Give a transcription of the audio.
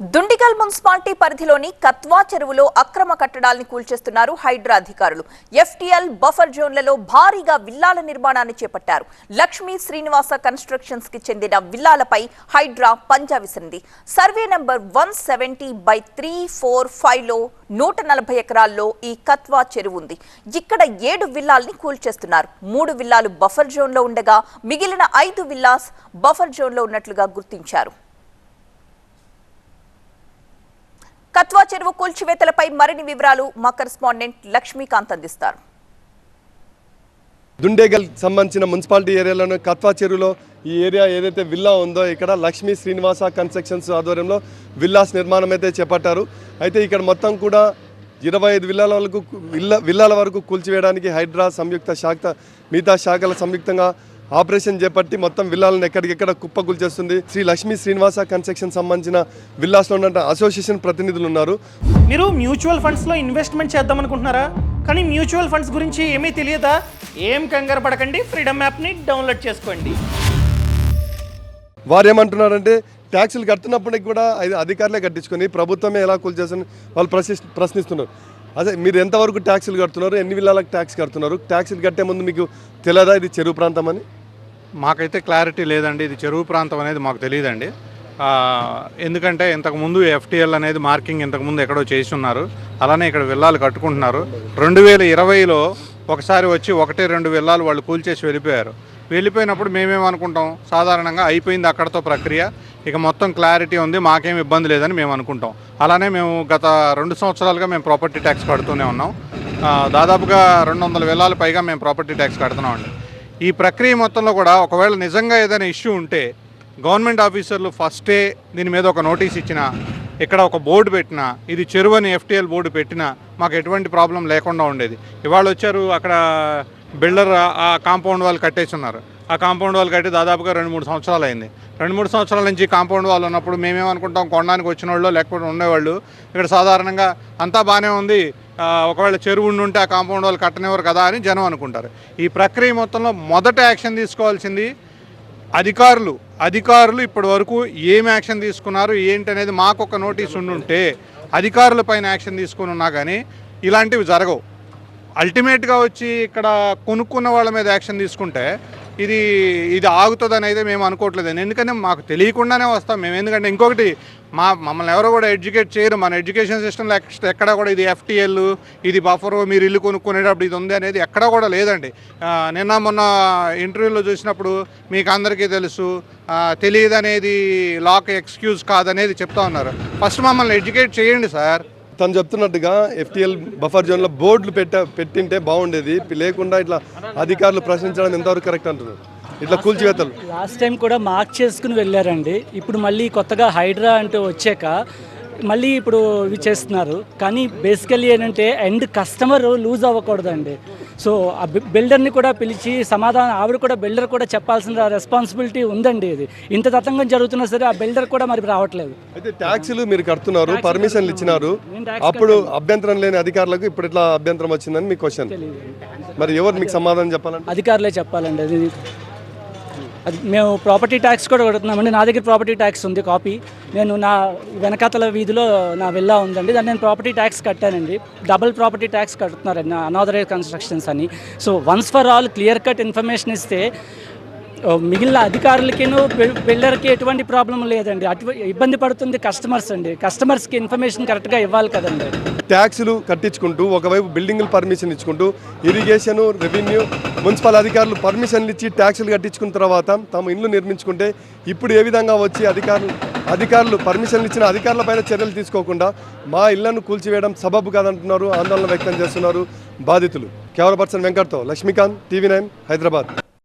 Dundigal municipality పరిధిలోని కత్వా చెరువులో అక్రమ కట్టడాల్ని కూల్చేస్తున్నారు హైడ్రా అధికారులు. ఎఫ్టీఎల్ బఫర్ జోన్లలో భారీగా విల్లాల నిర్మాణాన్ని చేపట్టారు. లక్ష్మీ శ్రీనివాస కన్స్ట్రక్షన్స్కి చెందిన విల్లాలపై హైడ్రా పంజా విసిరింది. Survey number one seventy by three four ఫైవ్లో నూట నలభై ఎకరాల్లో ఈ కత్వా చెరువు ఉంది. ఇక్కడ ఏడు విల్లాల్ని కూల్చేస్తున్నారు. మూడు విల్లాలు బఫర్ జోన్లో ఉండగా మిగిలిన ఐదు విల్లాస్ బఫర్ జోన్లో ఉన్నట్లుగా గుర్తించారు. కత్వా చెరువు కూల్చివేతలపై మరిన్ని వివరాలు మా కరెస్పాండెంట్ లక్ష్మీకాంత్ అందిస్తారు. దుండేగల్ సంబంధించిన మున్సిపాలిటీ ఏరియాలోని కత్వా చెరువులో ఈ ఏరియా ఏదైతే విల్లా ఉందో ఇక్కడ లక్ష్మీ శ్రీనివాస కన్స్ట్రక్షన్స్ ఆధ్వర్యంలో విల్లాస్ నిర్మాణం అయితే చేపట్టారు. అయితే ఇక్కడ మొత్తం కూడా ఇరవై ఐదు విల్లాల వరకు విల్ల విల్లాల వరకు కూల్చివేయడానికి హైడ్రా సంయుక్త శాఖ మిగతా శాఖల సంయుక్తంగా ఆపరేషన్ చేపట్టి మొత్తం విల్లాలను ఎక్కడికెక్కడ కుప్పకూల్చేస్తుంది శ్రీ లక్ష్మీ శ్రీనివాస కన్స్ట్రక్షన్ సంబంధించిన విల్లాస్లో ఉన్న అసోసియేషన్ ప్రతినిధులు ఉన్నారు. మీరు మ్యూచువల్ ఫండ్స్లో ఇన్వెస్ట్మెంట్ చేద్దాం అనుకుంటున్నారా? కానీ మ్యూచువల్ ఫండ్స్ గురించి ఏమీ తెలియదా? ఏం కంగారు పడకండి ఫ్రీడమ్ యాప్ని డౌన్లోడ్ చేసుకోండి. వారు ఏమంటున్నారంటే ట్యాక్సులు కడుతున్నప్పటికి కూడా అధికారులే కట్టించుకొని ప్రభుత్వమే ఎలా కూల్చేసని వాళ్ళు ప్రశ్ని ప్రశ్నిస్తున్నారు. అదే మీరు ఎంతవరకు ట్యాక్సులు కడుతున్నారు? ఎన్ని విల్లాలకు ట్యాక్స్ కడుతున్నారు? ట్యాక్సులు కట్టే ముందు మీకు తెలియదా ఇది చెరువు ప్రాంతం అని? మాకైతే క్లారిటీ లేదండి. ఇది చెరువు ప్రాంతం అనేది మాకు తెలియదండి. ఎందుకంటే ఇంతకుముందు ఎఫ్టీఎల్ అనేది మార్కింగ్ ఇంతకుముందు ఎక్కడో చేసి ఉన్నారు. అలానే ఇక్కడ విల్లాలు కట్టుకుంటున్నారు. రెండు వేల ఇరవైలో ఒకసారి వచ్చి ఒకటి రెండు విల్లాలు వాళ్ళు కూల్చేసి వెళ్ళిపోయారు. వెళ్ళిపోయినప్పుడు మేమేమనుకుంటాం? సాధారణంగా అయిపోయింది అక్కడతో ప్రక్రియ. ఇక మొత్తం క్లారిటీ ఉంది. మాకేం ఇబ్బంది లేదని మేము అనుకుంటాం. అలానే మేము గత రెండు సంవత్సరాలుగా మేము ప్రాపర్టీ ట్యాక్స్ కడుతూనే ఉన్నాం. దాదాపుగా రెండు వందల వేలాలు పైగా మేము ప్రాపర్టీ ట్యాక్స్ కడుతున్నామండి. ఈ ప్రక్రియ మొత్తంలో కూడా ఒకవేళ నిజంగా ఏదైనా ఇష్యూ ఉంటే గవర్నమెంట్ ఆఫీసర్లు ఫస్టే దీని మీద ఒక నోటీస్ ఇచ్చినా ఇక్కడ ఒక బోర్డు పెట్టినా ఇది చెరువు అని ఎఫ్టీఎల్ బోర్డు పెట్టినా మాకు ఎటువంటి ప్రాబ్లం లేకుండా ఉండేది. ఇవాళ వచ్చారు అక్కడ బిల్డర్ ఆ కాంపౌండ్ వాళ్ళు కట్టేసి ఉన్నారు. ఆ కాంపౌండ్ వాళ్ళు కట్టి దాదాపుగా రెండు మూడు సంవత్సరాలు అయింది. రెండు మూడు సంవత్సరాల నుంచి కాంపౌండ్ వాళ్ళు ఉన్నప్పుడు మేమేమనుకుంటాం కొనడానికి వచ్చిన వాళ్ళు లేకపోతే ఉండేవాళ్ళు ఇక్కడ సాధారణంగా అంతా బాగానే ఉంది ఒకవేళ చెరువు ఉండి ఉంటే ఆ కాంపౌండ్ వాళ్ళు కట్టనివ్వరు కదా అని జనం అనుకుంటారు. ఈ ప్రక్రియ మొత్తంలో మొదట యాక్షన్ తీసుకోవాల్సింది అధికారులు. అధికారులు ఇప్పటి వరకు ఏం యాక్షన్ తీసుకున్నారు ఏంటి అనేది మాకు ఒక నోటీస్ ఉండుంటే అధికారుల పైన యాక్షన్ తీసుకుని ఉన్నా కానీ ఇలాంటివి జరగవు. అల్టిమేట్గా వచ్చి ఇక్కడ కొనుక్కున్న వాళ్ళ మీద యాక్షన్ తీసుకుంటే ఇది ఇది ఆగుతుందని అయితే మేము అనుకోవట్లేదు ఎందుకంటే మాకు తెలియకుండానే వస్తాం మేము. ఎందుకంటే ఇంకొకటి మా మమ్మల్ని ఎవరో కూడా ఎడ్యుకేట్ చేయరు. మన ఎడ్యుకేషన్ సిస్టంలో ఎక్కడ కూడా ఇది ఎఫ్టీఎల్ ఇది బఫర్ మీరు ఇల్లు కొనుక్కునేటప్పుడు ఇది ఉంది అనేది ఎక్కడ కూడా లేదండి. నిన్న మొన్న ఇంటర్వ్యూలో చూసినప్పుడు మీకు అందరికీ తెలుసు తెలియదు అనేది లాక్ ఎక్స్క్యూజ్ కాదనేది చెప్తా ఉన్నారు. ఫస్ట్ మమ్మల్ని ఎడ్యుకేట్ చేయండి సార్. తను చెప్తున్నట్టుగా ఎఫ్టీఎల్ బఫర్ జోన్లో బోర్డులు పెట్ట పెట్టింటే బాగుండేది. లేకుండా ఇట్లా అధికారులు ప్రశ్నించడం ఎంతవరకు కరెక్ట్ అంటున్నారు? ఇట్లా కూల్చివేతలు. లాస్ట్ టైం కూడా మార్క్ చేసుకుని వెళ్ళారండి. ఇప్పుడు మళ్ళీ కొత్తగా హైడ్రా అంటూ వచ్చాక మళ్ళీ ఇప్పుడు ఇవి చేస్తున్నారు. కానీ బేసికల్లీ ఏంటంటే ఎండ్ కస్టమర్ లూజ్ అవ్వకూడదండి. సో ఆ బిల్డర్ని కూడా పిలిచి సమాధానం ఆవిడ కూడా బిల్డర్ కూడా చెప్పాల్సిన రెస్పాన్సిబిలిటీ ఉందండి ఇది. ఇంత తతంగం జరుగుతున్నా సరే ఆ బిల్డర్ కూడా మరి రావట్లేదు. అయితే ట్యాక్సులు మీరు కడుతున్నారు పర్మిషన్లు ఇచ్చినారు. అప్పుడు అభ్యంతరం లేని అధికారులకు ఇప్పుడు ఇట్లా అభ్యంతరం వచ్చిందని మీ క్వశ్చన్. మరి ఎవరు మీకు సమాధానం చెప్పాలంటే? అధికారులే చెప్పాలండి. అది అది మేము ప్రాపర్టీ ట్యాక్స్ కూడా కడుతున్నామండి. నా దగ్గర ప్రాపర్టీ ట్యాక్స్ ఉంది కాపీ నేను నా వెనకాతల వీధిలో నా విల్లా ఉందండి. దాన్ని నేను ప్రాపర్టీ ట్యాక్స్ కట్టానండి. డబుల్ ప్రాపర్టీ ట్యాక్స్ కడుతున్నారండి అనాథరైజ్ కన్స్ట్రక్షన్స్ అని. So once for all clear cut information ఇస్తే మిగిలిన అధికారులకిను బిల్డర్కి ఎటువంటి ప్రాబ్లం లేదండి. అటు ఇబ్బంది పడుతుంది కస్టమర్స్ అండి. కస్టమర్స్కి ఇన్ఫర్మేషన్ కరెక్ట్గా ఇవ్వాలి కదండి. ట్యాక్సులు కట్టించుకుంటూ ఒకవైపు బిల్డింగ్లు పర్మిషన్ ఇచ్చుకుంటూ ఇరిగేషన్ రెవెన్యూ మున్సిపల్ అధికారులు పర్మిషన్లు ఇచ్చి ట్యాక్సులు కట్టించుకున్న తర్వాత తమ ఇల్లు నిర్మించుకుంటే ఇప్పుడు ఏ విధంగా వచ్చి అధికారులు అధికారులు పర్మిషన్లు ఇచ్చిన అధికారులపైన చర్యలు తీసుకోకుండా మా ఇళ్ళను కూల్చివేయడం సబబు కాదంటున్నారు ఆందోళన వ్యక్తం చేస్తున్నారు బాధితులు. కెమెరా పర్సన్ వెంకట్తో లక్ష్మీకాంత్ టీవీ నైన్ హైదరాబాద్.